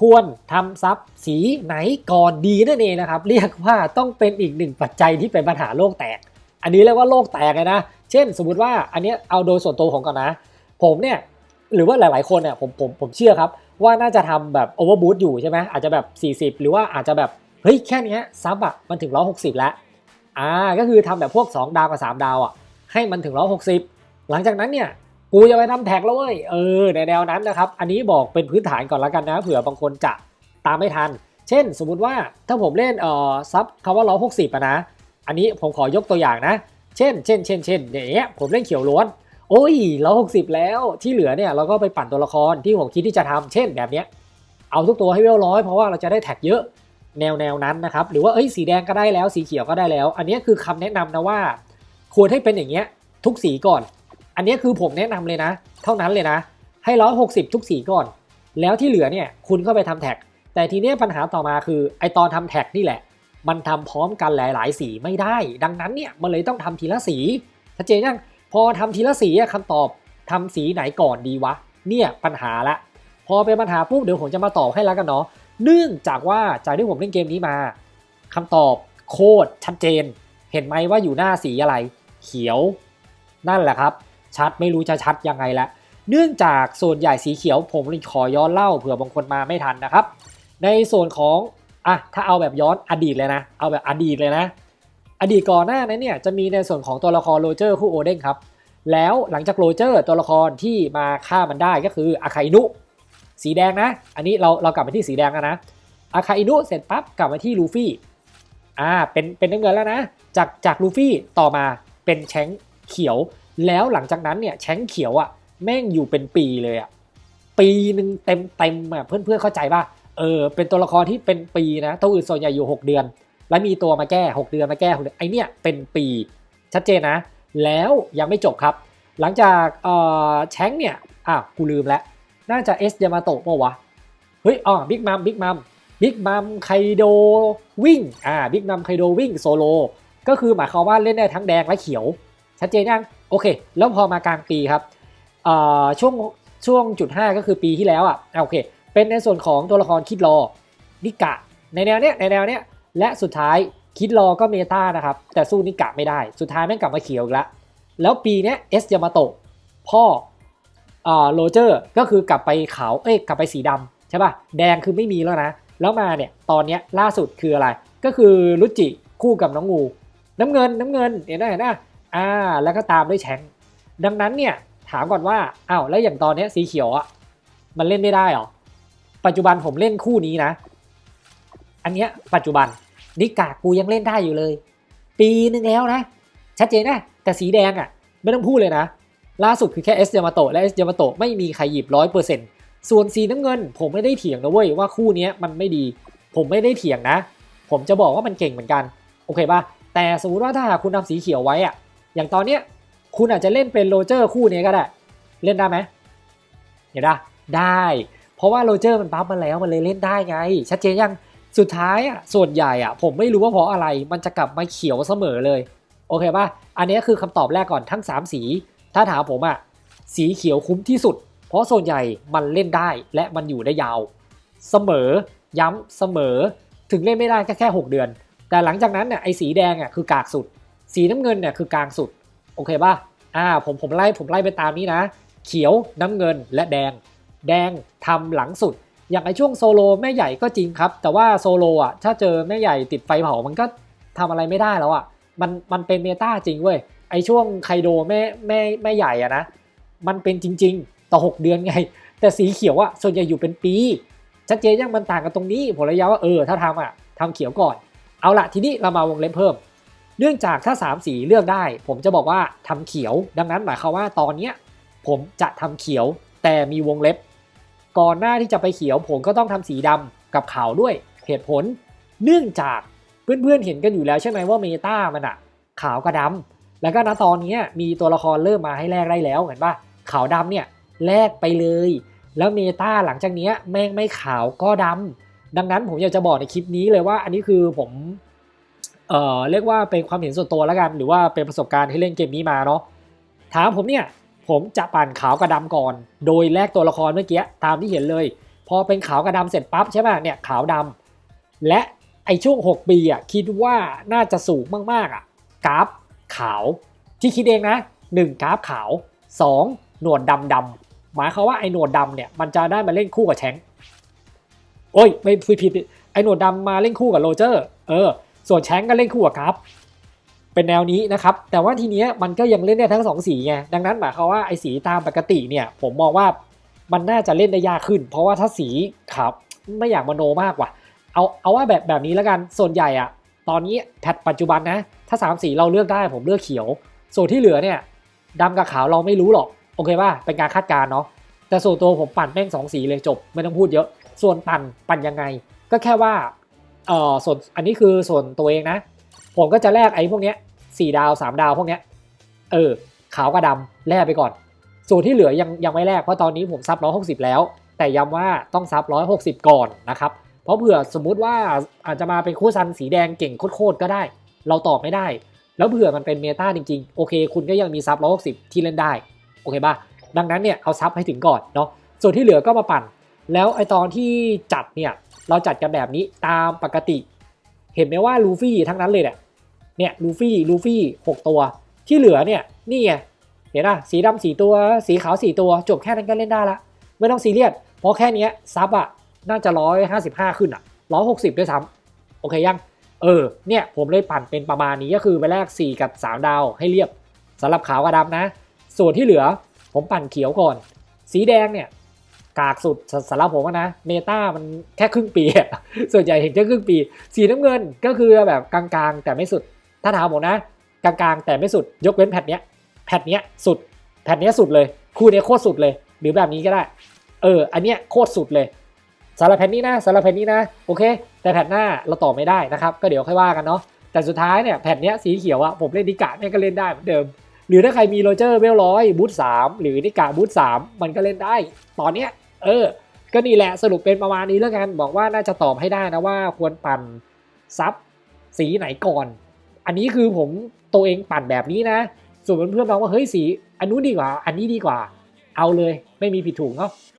ควรทำซับสีไหนก่อนดีนั่นเองนะครับ เรียกว่าต้องเป็นอีกหนึ่งปัจจัยที่เป็นปัญหาโลกแตก อันนี้เรียกว่าโลกแตกเลยนะ เช่น สมมติว่าอันนี้เอาโดยส่วนตัวของก่อนนะ ผมเนี่ยหรือว่าหลายๆคนเนี่ยผมผมผมเชื่อครับ ว่าน่าจะทำแบบโอเวอร์บูตอยู่ใช่ไหมอาจจะแบบ 40 หรือว่าอาจจะแบบ เฮ้ย แค่นี้ซับอะมันถึง 160 แล้วอ่าก็คือทำแบบพวก 2 ดาวกับ 3 ดาวอะให้มันถึง 160 หลังจากนั้นเนี่ย กูจะไปทำแท็กแล้วเว้ย เออ ในแนวนั้นนะครับ อันนี้บอกเป็นพื้นฐานก่อนละกันนะ เผื่อบางคนจะตามไม่ทัน เช่น สมมุติว่าถ้าผมเล่นเอ่อซับคำว่า160อะนะ อันนี้ผมขอยกตัวอย่างนะ เช่น เช่น เช่น เช่นอย่างเงี้ย ผมเล่นเขียวล้วน โอ้ยเราหกสิบแล้ว ที่เหลือเนี่ยเราก็ไปปั่นตัวละครที่ผมคิดที่จะทำเช่นแบบเนี้ย เอาทุกตัวให้เวลร้อยเพราะว่าเราจะได้แท็กเยอะแนวแนวนั้นนะครับ หรือว่าเอ้ยสีแดงก็ได้แล้วสีเขียวก็ได้แล้ว อันนี้คือคำแนะนำนะว่า ควรให้เป็นอย่างเงี้ยทุกสีก่อน อันนี้คือผมแนะนำเลยนะ เท่านั้นเลยนะ ให้ร้อยหกสิบทุกสีก่อน แล้วที่เหลือเนี่ยคุณก็ไปทำแท็ก แต่ทีเนี้ยปัญหาต่อมาคือไอตอนทำแท็กนี่แหละ มันทำพร้อมกันหลาย ๆ สีไม่ได้ ดังนั้นเนี่ยมันเลยต้องทำทีละสีชัดเจนยังพอทำทีละสีอะคำตอบทำสีไหนก่อนดีวะ เนี่ยปัญหาละ พอเป็นปัญหาปุ๊บเดี๋ยวผมจะมาตอบให้แล้วกันเนาะเนื่องจากว่าจากที่ผมเล่นเกมนี้มาคำตอบโคตรชัดเจน เห็นไหมว่าอยู่หน้าสีอะไร เขียว นั่นแหละครับ ชัดไม่รู้จะชัดยังไงละ เนื่องจากส่วนใหญ่สีเขียวผมเลยขอย้อนเล่าเผื่อบางคนมาไม่ทันนะครับ ในส่วนของอะถ้าเอาแบบย้อนอดีตเลยนะ เอาแบบอดีตเลยนะ อดีตก่อนหน้านั้นเนี่ยจะมีในส่วนของตัวละครโรเจอร์คู่โอเด้งครับ แล้วหลังจากโรเจอร์ตัวละครที่มาฆ่ามันได้ก็คืออาคาอินุ สีแดงนะ อันนี้เราเรากลับมาที่สีแดงแล้วนะอาคาอินุเสร็จปั๊บกลับมาที่ลูฟี่อ่าเป็นเป็นน้ำเงินแล้วนะ จากจากลูฟี่ต่อมาเป็นแชงเขียว แล้วหลังจากนั้นเนี่ยแชงเขียวอะ่ะแม่งอยู่เป็นปีเลยอะ่ะปีหนึ่งเต็มเต็มอะเพื่อนเพื่อนเข้าใจป่ะเออเป็นตัวละครที่เป็นปีนะตัวอื่นส่วนใหญ่อยู่ 6 เดือน แล้วมีตัวมาแก้ 6 เดือนมาแก้6เดือนไอเนี่ยเป็นปีชัดเจนนะ แล้วยังไม่จบครับ หลังจากเอ่อแชงเนี่ยอ้าวกูลืมแล้ว น่าจะเอสยามาโตะป่าวะเฮ้ยอ๋อบิ๊กมัมบิ๊กมัมบิ๊กมัมไคโดวิ่งอ่าบิ๊กมัมไคโดวิ่งโซโลก็คือหมายความว่าเล่นได้ทั้งแดงและเขียว ชัดเจนยัง โอเค แล้วพอมากลางปีครับช่วงช่วงจุด 5 ก็คือปีที่แล้วอะอะโอเค เป็นในส่วนของตัวละครคิดรอนิกะ ในแนวเนี้ยในแนวเนี้ยและสุดท้ายคิดรอก็เมตานะครับ แต่สู้นิกะไม่ได้ สุดท้ายแม่งกลับมาเขียวอีกแล้วแล้วปีเนี้ยเอสยามาโตะพ่ออโรเจอร์ก็คือกลับไปขาวเอ้ยกลับไปสีดำใช่ป่ะแดงคือไม่มีแล้วนะ แล้วมาเนี่ยตอนเนี้ยล่าสุดคืออะไร ก็คือรุจิคู่กับน้องงู น้ำเงินน้ำเงินเห็นไหมเห็นไหม อ่าแล้วก็ตามด้วยแชงดังนั้นเนี่ยถามก่อนว่าอ้าวแล้วอย่างตอนเนี้ยสีเขียวอะมันเล่นไม่ได้หรอปัจจุบันผมเล่นคู่นี้นะ อันเนี้ยปัจจุบันนิกากูยังเล่นได้อยู่เลย ปีนึงแล้วนะ ชัดเจนนะแต่สีแดงอะ ไม่ต้องพูดเลยนะ ล่าสุดคือแค่เอสยามาโตะและเอสยามาโตะไม่มีใครหยิบร้อยเปอร์เซ็นต์ส่วนสีน้ำเงิน ผมไม่ได้เถียงนะเว้ยว่าคู่เนี้ยมันไม่ดี ผมไม่ได้เถียงนะ ผมจะบอกว่ามันเก่งเหมือนกัน โอเคป่ะแต่สมมติว่าถ้าหากคุณทำสีเขียวไว้อะ อย่างตอนเนี้ยคุณอาจจะเล่นเป็นโรเจอร์คู่นี้ก็ได้ เล่นได้ไหมเห็นปะได้ เพราะว่าโรเจอร์มันปั๊บมาแล้วมันเลยเล่นได้ไง ชัดเจนยังสุดท้ายอะส่วนใหญ่อะผมไม่รู้ว่าเพราะอะไรมันจะกลับมาเขียวเสมอเลย โอเคป่ะอันนี้คือคำตอบแรกก่อนทั้ง 3 สี ถ้าถามผมอะสีเขียวคุ้มที่สุด เพราะส่วนใหญ่มันเล่นได้และมันอยู่ได้ยาว เสมอย้ำเสมอ ถึงเล่นไม่ได้แค่แค่ 6 เดือน แต่หลังจากนั้นเนี่ยไอ้สีแดงอะคือกากสุด สีน้ำเงินเนี่ยคือกลางสุด โอเคป่ะอ่าผมผมไล่ผมไล่ไปตามนี้นะ เขียวน้ำเงินและแดง แดงทำหลังสุด อย่างไอช่วงโซโลแม่ใหญ่ก็จริงครับ แต่ว่าโซโลอะถ้าเจอแม่ใหญ่ติดไฟเผามันก็ทำอะไรไม่ได้แล้วอะมันมันเป็นเมตาจริงเว้ยไอช่วงไคโดแม่แม่แม่ใหญ่อะนะมันเป็นจริง ๆ ต่อ 6 เดือนไง แต่สีเขียวอะส่วนใหญ่อยู่เป็นปีชัดเจนยังมันต่างกันตรงนี้ผมเลยย้ำว่าเออถ้าทำอะทำเขียวก่อน เอาละทีนี้เรามาวงเล็บเพิ่ม เนื่องจากถ้า 3 สีเลือกได้ ผมจะบอกว่าทำเขียว ดังนั้นหมายความว่าตอนเนี้ยผมจะทำเขียวแต่มีวงเล็บ ก่อนหน้าที่จะไปเขียวผมก็ต้องทำสีดำกับขาวด้วยเหตุผล เนื่องจากเพื่อนๆเห็นกันอยู่แล้วใช่ไหมว่าเมตามันอะขาวกับดำแล้วก็ณตอนนี้มีตัวละครเริ่มมาให้แลกได้แล้วเห็นปะขาวดำเนี่ยแลกไปเลย แล้วเมตาหลังจากนี้แม่งไม่ขาวก็ดำดังนั้นผมอยากจะบอกในคลิปนี้เลยว่าอันนี้คือผม เอ่อเรียกว่าเป็นความเห็นส่วนตัวแล้วกัน หรือว่าเป็นประสบการณ์ที่เล่นเกมนี้มาเนาะถามผมเนี่ยผมจะปั่นขาวกับดำก่อน โดยแลกตัวละครเมื่อกี้ตามที่เห็นเลย พอเป็นขาวกับดำเสร็จปั๊บใช่ไหมเนี่ยขาวดำและไอช่วง 6 ปีอะคิดว่าน่าจะสูงมากๆอะกราฟขาวที่คิดเองนะ 1 กราฟขาว 2 หนวดดำดำหมายความว่าไอหนวดดำเนี่ยมันจะได้มาเล่นคู่กับแชงโอ้ยไม่ผิดผิดไอหนวดดำมาเล่นคู่กับโรเจอร์เออ ส่วนแชงก็เล่นคู่กับกราฟเป็นแนวนี้นะครับ แต่ว่าทีเนี้ยมันก็ยังเล่นได้ทั้งสองสีไง ดังนั้นหมายความว่าไอ้สีตามปกติเนี่ย ผมมองว่ามันน่าจะเล่นได้ยากขึ้น เพราะว่าถ้าสีขาวไม่อยากมโนมากว่ะ เอาเอาว่าแบบแบบนี้แล้วกัน ส่วนใหญ่อะตอนนี้แพทปัจจุบันนะ ถ้า 3 สีเราเลือกได้ผมเลือกเขียว ส่วนที่เหลือเนี่ยดำกับขาวเราไม่รู้หรอก โอเคป่ะ เป็นการคาดการณ์เนาะ แต่ส่วนตัวผมปั่นแม่งสองสีเลยจบ ไม่ต้องพูดเยอะ ส่วนปั่นปั่นยังไง ก็แค่ว่า เออส่วนอันนี้คือส่วนตัวเองนะ ผมก็จะแลกไอ้พวกเนี้ยสี่ดาวสามดาวพวกเนี้ยเออขาวกับดำแลกไปก่อน ส่วนที่เหลือยังยังไม่แลกเพราะตอนนี้ผมซับร้อยหกสิบแล้ว แต่ย้ำว่าต้องซับร้อยหกสิบก่อนนะครับเพราะเผื่อสมมุติว่าอาจจะมาเป็นคู่ซันสีแดงเก่งโคตรก็ได้ เราตอบไม่ได้ แล้วเผื่อมันเป็นเมตาจริงๆ โอเค คุณก็ยังมีซับร้อยหกสิบที่เล่นได้ โอเคป่ะดังนั้นเนี่ยเอาซับให้ถึงก่อนเนาะส่วนที่เหลือก็มาปั่น แล้วไอตอนที่จัดเนี่ย เราจัดกันแบบนี้ตามปกติ เห็นไหมว่าลูฟี่ทั้งนั้นเลยเนี่ยเนี่ยลูฟี่ลูฟี่หกตัว ที่เหลือเนี่ยนี่ไงเห็นป่ะสีดำสี่ตัว สีขาวสี่ตัว จบแค่นั้นก็เล่นได้ละไม่ต้องซีเรียสเพราะแค่นี้ซับอะน่าจะร้อยห้าสิบห้าขึ้นอะร้อยหกสิบด้วยซ้ำโอเคยังเออเนี่ยผมเลยปั่นเป็นประมาณนี้ก็คือไปแรก4 กับ 3 ดาวให้เรียบสำหรับขาวกับดำนะ ส่วนที่เหลือผมปั่นเขียวก่อน สีแดงเนี่ย กากสุดสำหรับผมนะเมตามันแค่ครึ่งปีอะส่วนใหญ่เห็นแค่ครึ่งปี สีน้ำเงินก็คือแบบกลางๆ แต่ไม่สุด ถ้าถามผมนะ กลางๆ แต่ไม่สุด ยกเว้นแพทเนี้ยแพทเนี้ยสุด แพทเนี้ยสุดเลย คู่เนี้ยโคตรสุดเลย หรือแบบนี้ก็ได้ เออ อันเนี้ยโคตรสุดเลยสำหรับแผ่นนี้นะสำหรับแผ่นนี้นะ โอเค แต่แผ่นหน้าเราต่อไม่ได้นะครับ ก็เดี๋ยวค่อยว่ากันเนาะแต่สุดท้ายเนี่ยแผ่นเนี้ยสีเขียวอะผมเล่นนิกะเนี่ก็เล่นได้เหมือนเดิม หรือถ้าใครมีโรเจอร์เวลร้อยบูทสามหรือนิกะบูทสามมันก็เล่นได้ ตอนเนี้ย เออ ก็นี่แหละสรุปเป็นประมาณนี้แล้วกันบอกว่าน่าจะตอบให้ได้นะว่าควรปั่นซับสีไหนก่อน อันนี้คือผมตัวเองปั่นแบบนี้นะ ส่วนเพื่อนๆมองว่าเฮ้ยสี อันนู้นดีกว่า อันนี้ดีกว่า เอาเลยไม่มีผิดถูกเนาะ